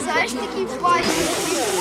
Знаєш, такий пальці.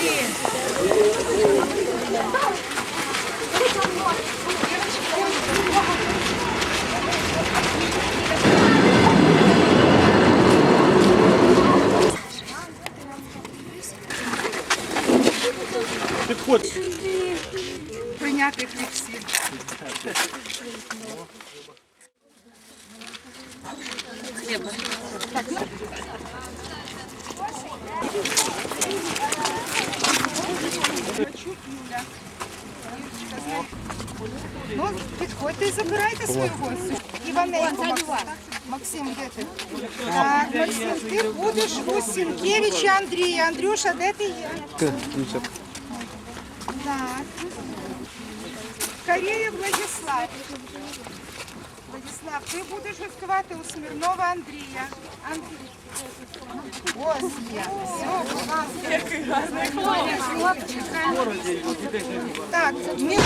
Ну, підходьте і забирайте свою гостю. Іваненко, Максим. Максим, де ти? Так, Максим, ти будеш у Сінкевича Андрія. Андрюша, де ти є? Так. Корея Владислав. Владислав, ти будеш гостювати у Смірнова Андрія. Андрій. Ось є. Все, будь ласка. Який гарний хлопчик. Так, ми...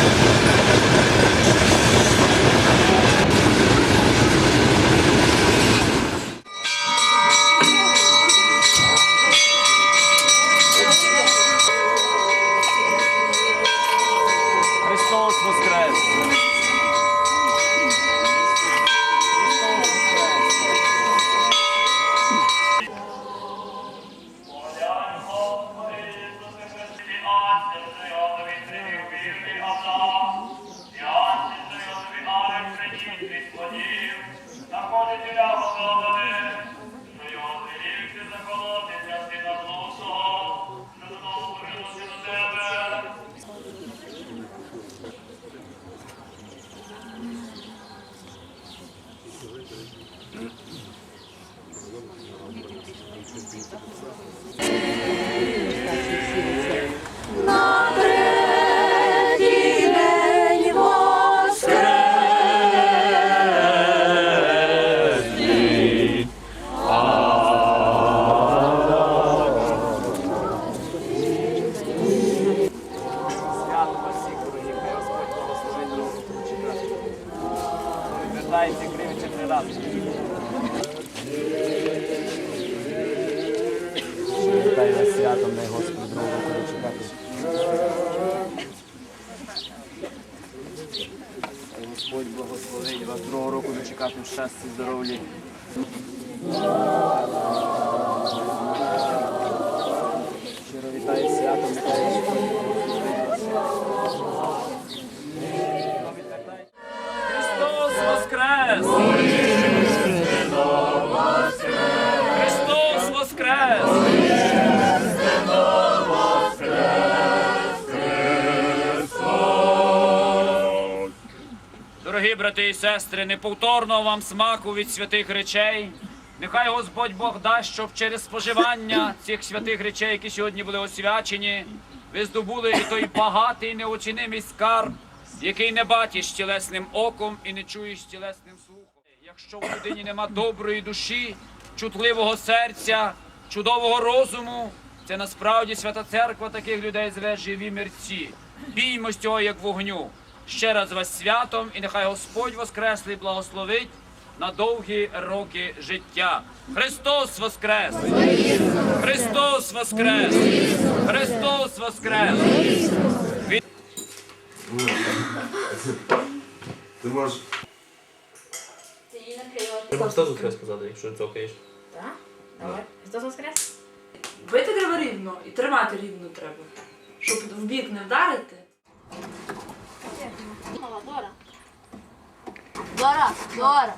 Христос Воскрес! І сестри, неповторного вам смаку від святих речей. Нехай Господь Бог дасть, щоб через споживання цих святих речей, які сьогодні були освячені, ви здобули і той багатий неоцінимий скарб, який не бачиш тілесним оком і не чуєш тілесним слухом. Якщо в людині нема доброї душі, чутливого серця, чудового розуму, це насправді свята церква таких людей зве живі мерці. Біймо з цього, як вогню. Ще раз вас святом, і нехай Господь Воскреслий благословить на довгі роки життя. Христос Воскрес! Христос Воскрес! Христос Воскрес! Ти можеш Треба Христос Воскрес сказати, якщо цокаєш. Так? Давай. Христос Воскрес? Бити треба рівно і тримати рівно треба. Щоб в бік не вдарити. Bora, bora.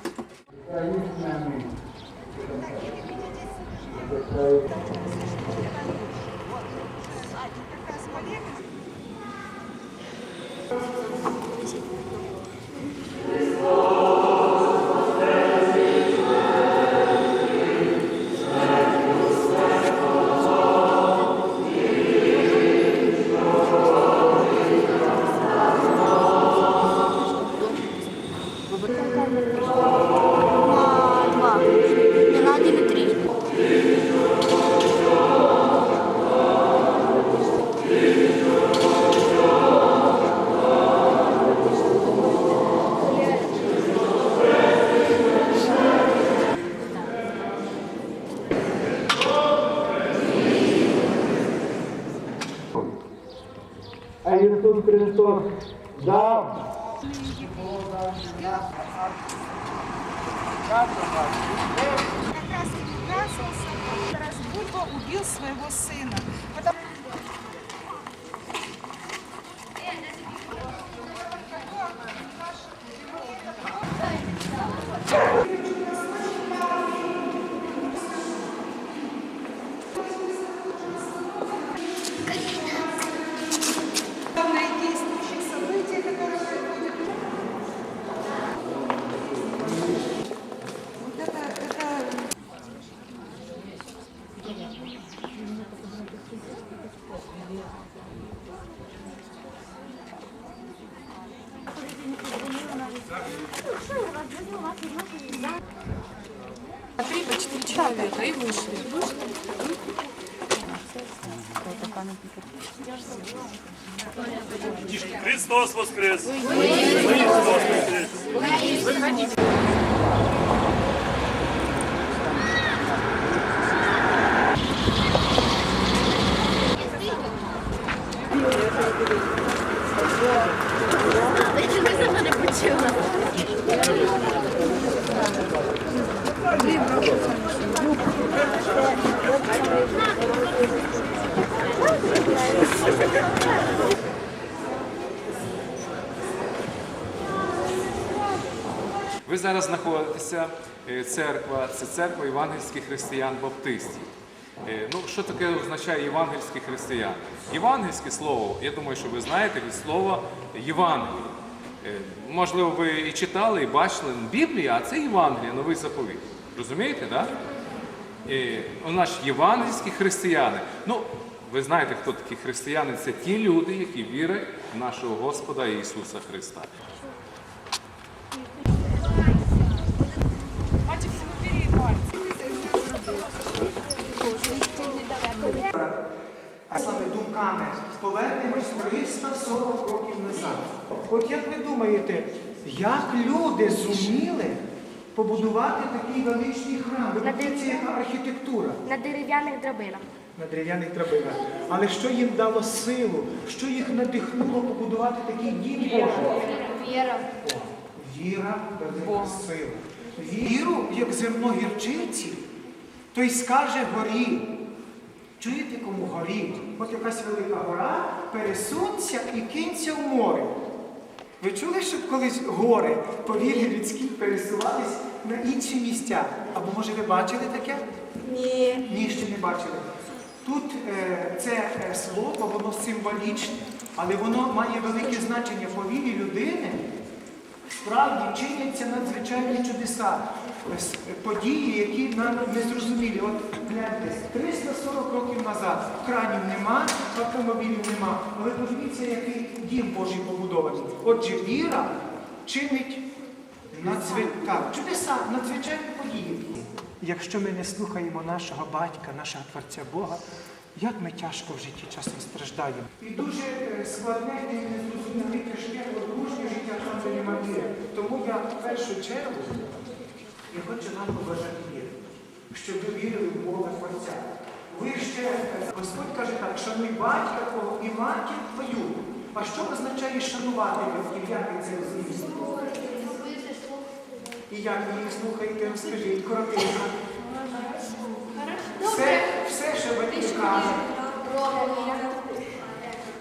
дав. Как раз и выбрасывался, раз Бульба убил своего сына. Три по четыре человека и вышли. Христос воскрес! Христос воскрес! не Ви зараз знаходитеся е, церква, це церква євангельських християн-баптистів. Е, Ну, що таке означає євангельські християни? Євангельське слово, я думаю, що ви знаєте від слова Євангеліє. Е, Можливо, ви і читали, і бачили Біблія, а це Євангелія, новий заповіт. Розумієте, так? Да? У нас євангельські християни. Ну, ви знаєте, хто такі християни? Це ті люди, які вірять в нашого Господа Ісуса Христа. А саме думками повернемось 340 років назад. От як ви думаєте, як люди зуміли побудувати такий величний храм? Ви подивіться, яка архітектура На дерев'яних драбинах. на дерев'яних драбинах. Але що їм дало силу? Що їх надихнуло побудувати такий дім Божий? Віра. Віра велика сила. Віру, як зерно гірчиці, той скаже горі. Чуєте, кому горі? От якась велика гора, пересунься і кинься в море. Ви чули, щоб колись гори по вірі людській пересувались на інші місця? Або може ви бачили таке? Ні. Ні, ще не бачили. Тут е, це е, слово, воно символічне, але воно має велике значення по вірі людини. Справді чиняться надзвичайні чудеса, е, події, які нам не зрозумілі. От гляньте, 340 років назад кранів нема, автомобілів нема. Але подивіться, який дім Божий побудований. Отже, віра чинить надзвичайні чудеса, надзвичайні події. Якщо ми не слухаємо нашого батька, нашого Творця Бога, як ми тяжко в житті часом страждаємо. І дуже е, складне і незрозуміле тяжке подружнє життя там, де. Тому я в першу чергу я хочу вам побажати віри, щоб ви вірили в Бога Творця. Ви ще, е, Господь каже так, шануй батька твого і матір твою. А що означає шанувати батьків? Як ви це розумієте? І як ви їх слухаєте, розкажіть коротенько. Все, все, що.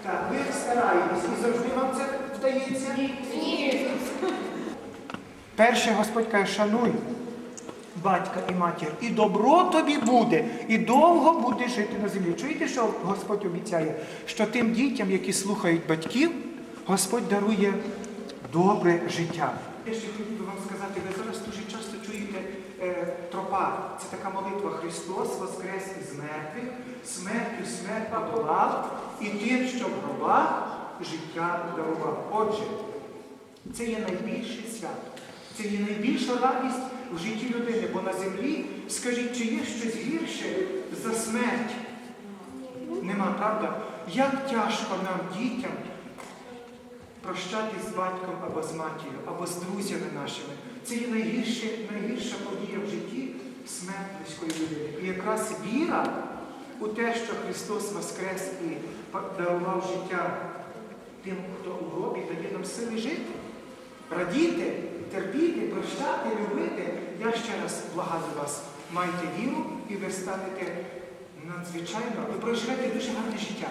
Так, ви стараєтесь і завжди вам це вдається? Ні. Перше Господь каже, шануй батька і матір, і добро тобі буде, і довго будеш жити на землі. Чуєте, що Господь обіцяє? Що тим дітям, які слухають батьків, Господь дарує добре життя. Я ще хотів би вам сказати, ви зараз дуже тропа. Це така молитва Христос воскрес із мертвих, смертю смерть подолав, і тим, що в гробах життя дарував. Отже, це є найбільше свято. Це є найбільша радість в житті людини, бо на землі, скажіть, чи є щось гірше за смерть? Нема, правда? Як тяжко нам, дітям, прощатись з батьком або з матір'ю, або з друзями нашими. Це є найгірше, найгірша подія в житті смерть близької людини. І якраз віра у те, що Христос воскрес і дарував життя тим, хто у гробі дає нам сили жити. Радіти, терпіти, прощати, любити. Я ще раз благаю вас, майте віру і ви станете надзвичайно, ви проживете дуже гарне життя.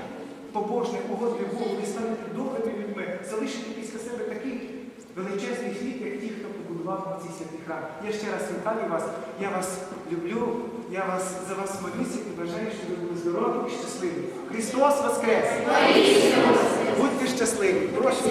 Побожне, угодне Богу, ви станете добрими людьми, залишите після себе такий величезний хліб, як ті, хто побудував цій святий храм. Я ще раз вітаю вас, я вас люблю, я вас за вас молюся і бажаю, щоб ви були здорові і щасливі. Христос Воскрес! Будьте щасливі! Прошу.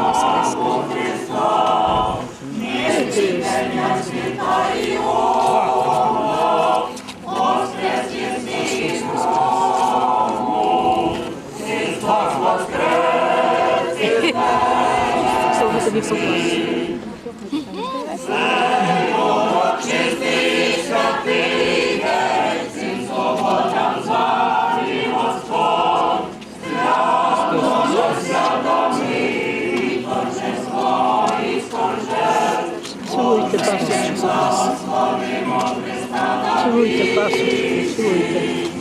Слово тобі покласти. Цілуйте пасочку. Цілуйте пасочку, цілуйте.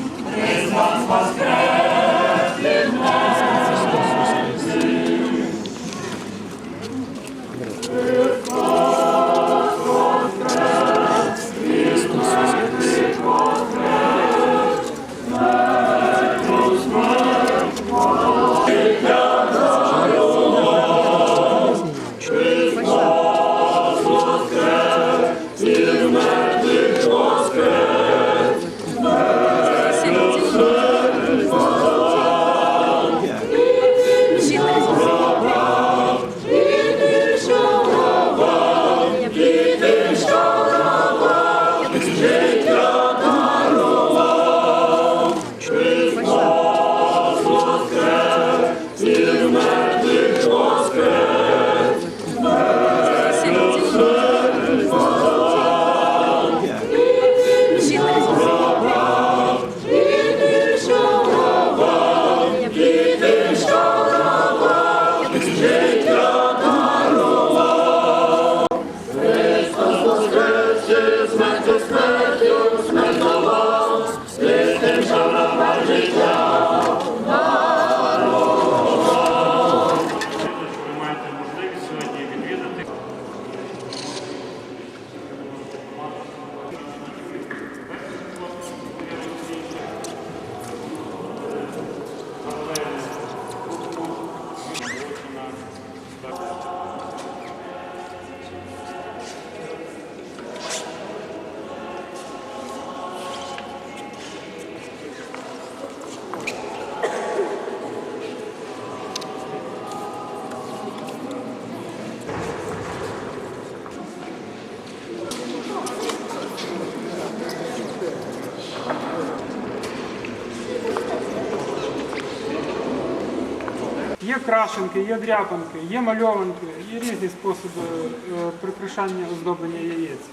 Є крашенки, є дряпанки, є мальованки, є різні способи е, прикрашання оздоблення яєць.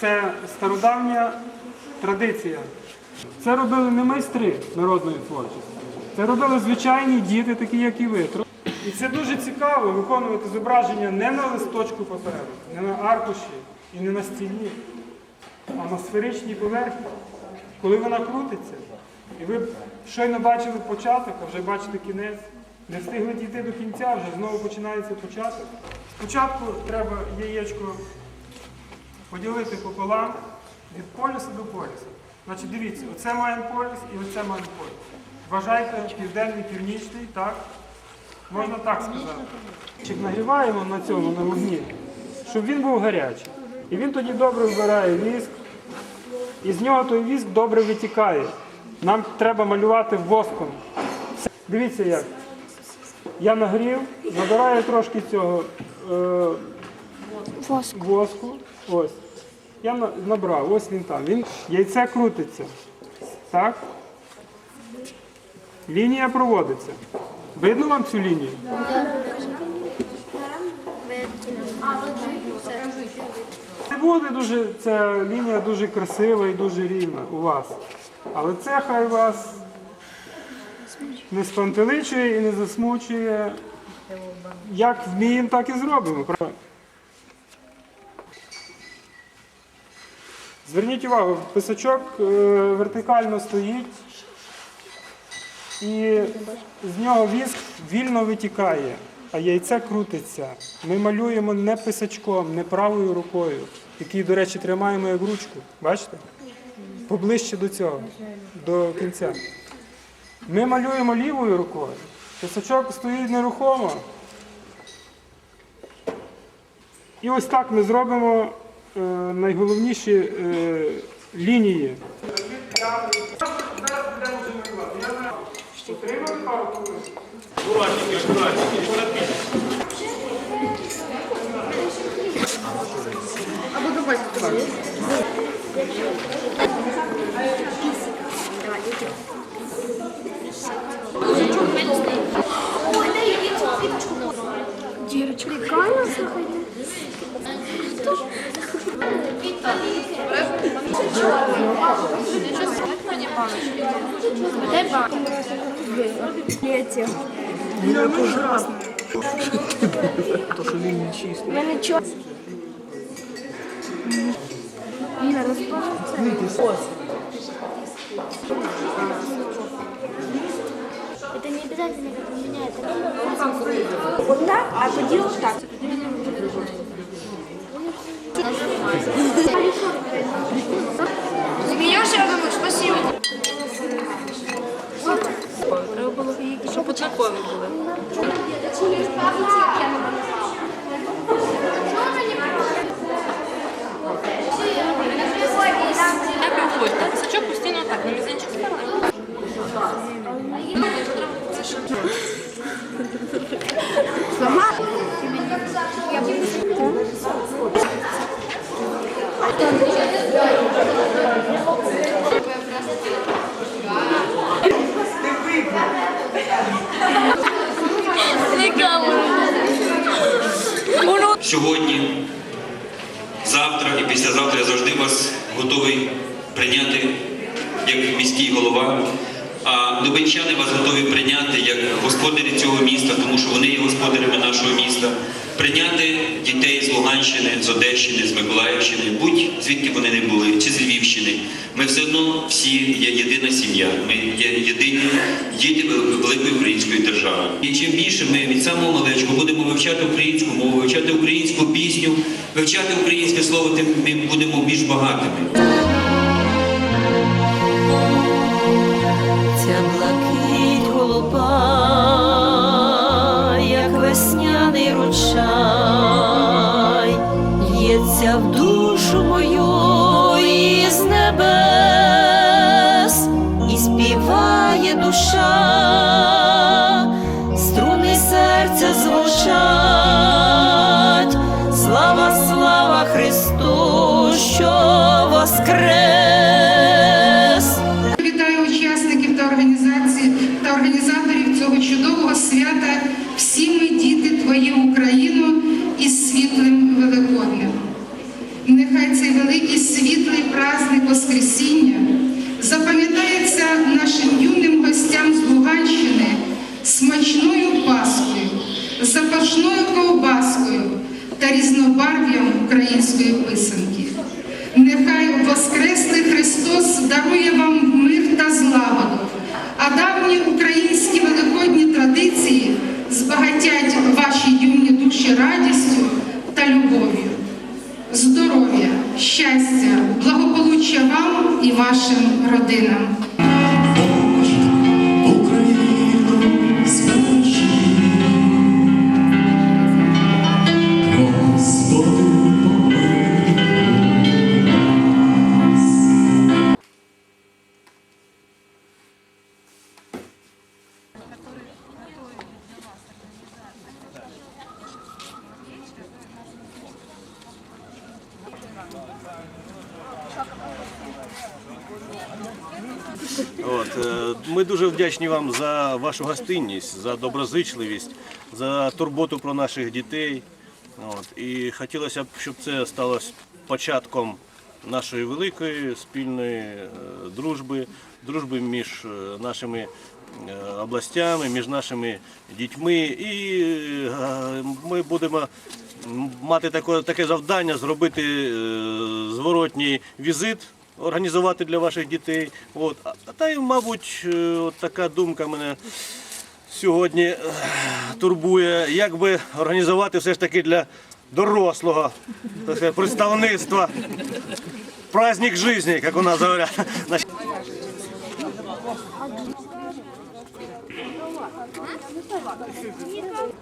Це стародавня традиція. Це робили не майстри народної творчості. Це робили звичайні діти, такі як і ви. І це дуже цікаво виконувати зображення не на листочку паперу, не на аркуші і не на стіні, а на сферичній поверхні. Коли вона крутиться, і ви щойно бачили початок, а вже бачите кінець, не встигли дійти до кінця, вже знову починається початок. Спочатку треба яєчко поділити пополам від полюса до полюса. Значить, дивіться, оце маємо полюс і оце маємо полюс. Вважайте південний, північний, так? Можна так сказати. Чик Нагріваємо на цьому, на вогні, щоб він був гарячий. І він тоді добре вбирає віск, і з нього той віск добре витікає. Нам треба малювати воском. Дивіться як. Я нагрів, набираю трошки цього е, воску. Ось. Я на- набрав, ось він там. Він, яйце крутиться. Так? Лінія проводиться. Видно вам цю лінію? Не буде дуже, ця лінія дуже красива і дуже рівна у вас. Але це хай вас не спантеличує і не засмучує. Як вміємо, так і зробимо. Зверніть увагу, писачок е, вертикально стоїть і з нього віск вільно витікає, а яйце крутиться. Ми малюємо не писачком, не правою рукою, який, до речі, тримаємо як ручку. Бачите? Поближче до цього, до кінця. Ми малюємо лівою рукою. Писачок стоїть нерухомо. І ось так ми зробимо е, найголовніші е, лінії. Отримали пару? Дірочка. Прикольно, слухайте. Дай банк. Третє. У мене чо... Ніна, розпалиться. Это не обязательно как у меня, это вот так, а тоді вот так. Смеешься, я думаю, спасибо. Щоб однакові були. Сьогодні, завтра і післязавтра я завжди вас готовий прийняти як міський голова. А дубенчани вас готові прийняти як господарі цього міста, тому що вони є господарями нашого міста. Прийняти дітей з Луганщини, з Одещини, з Миколаївщини, будь звідки вони не були, чи з Львівщини. Ми все одно всі є єдина сім'я. Ми є єдині діти великої української держави. І чим більше ми від самого малечку будемо вивчати українську мову, вивчати українську пісню, вивчати українське слово, тим ми будемо більш багатими. Та різнобарв'ям української писанки. Нехай Воскреслий Христос дарує вам мир та злагоду, а давні українські великодні традиції збагатять ваші юні душі радістю та любов'ю. Здоров'я, щастя, благополуччя вам і вашим родинам. Ми дуже вдячні вам за вашу гостинність, за доброзичливість, за турботу про наших дітей. От, і хотілося б, щоб це стало початком нашої великої спільної е, дружби, дружби між е, нашими е, областями, між нашими дітьми. І ми будемо мати таке, завдання зробити зворотній візит. Організувати для ваших дітей. От. А та й, мабуть, е, от така думка мене сьогодні е, турбує, як би організувати все ж таки для дорослого так сказати, представництва. Праздник жизни, як у нас говорять. Значить, Ну,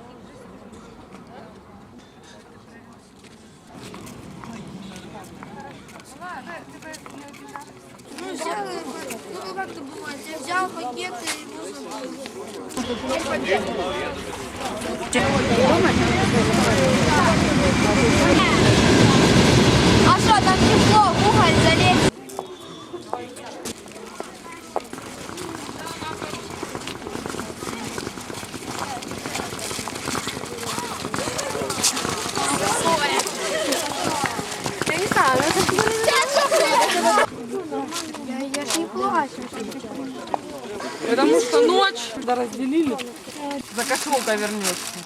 взял, ну, как это бывает, я взял пакет А что, там тепло, в уголь когда разделили, за кошелка вернешься.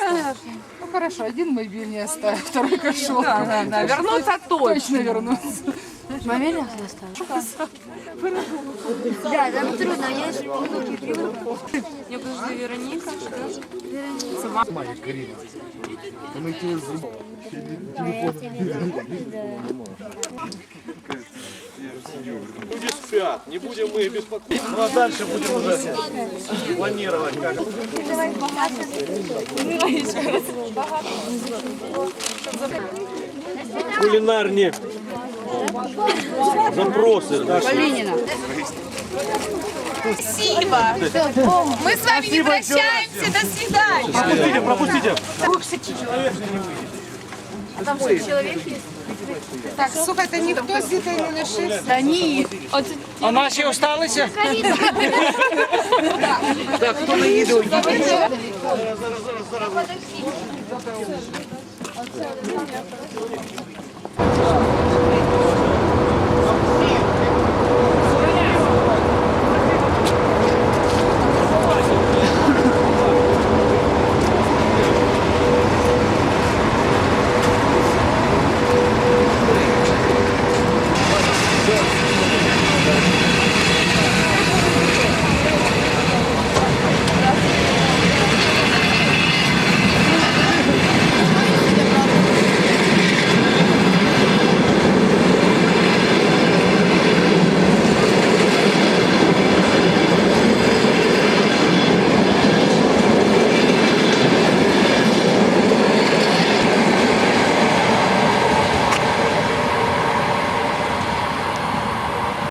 А. Ну хорошо, один мобиль оставь, второй кошелка. Да, да, да. Вернуться точно. Точно вернуться. Мамеля оставил. Да, там трудно, я же Я подожду Вероника. Вероника. Мать, Карина. Мы тебе телефон спят, не будем мы их беспокоить. Ну а дальше будем уже планировать, как кулинарні запроси. наші. Спасибо. Мы с вами не прощаемся. До свидания. Пропустите, пропустите. Там что, человек есть? Так, слухайте, ніхто з дітей не лишився. Та ні. А наші осталися? Так, хто не їде? Подожди.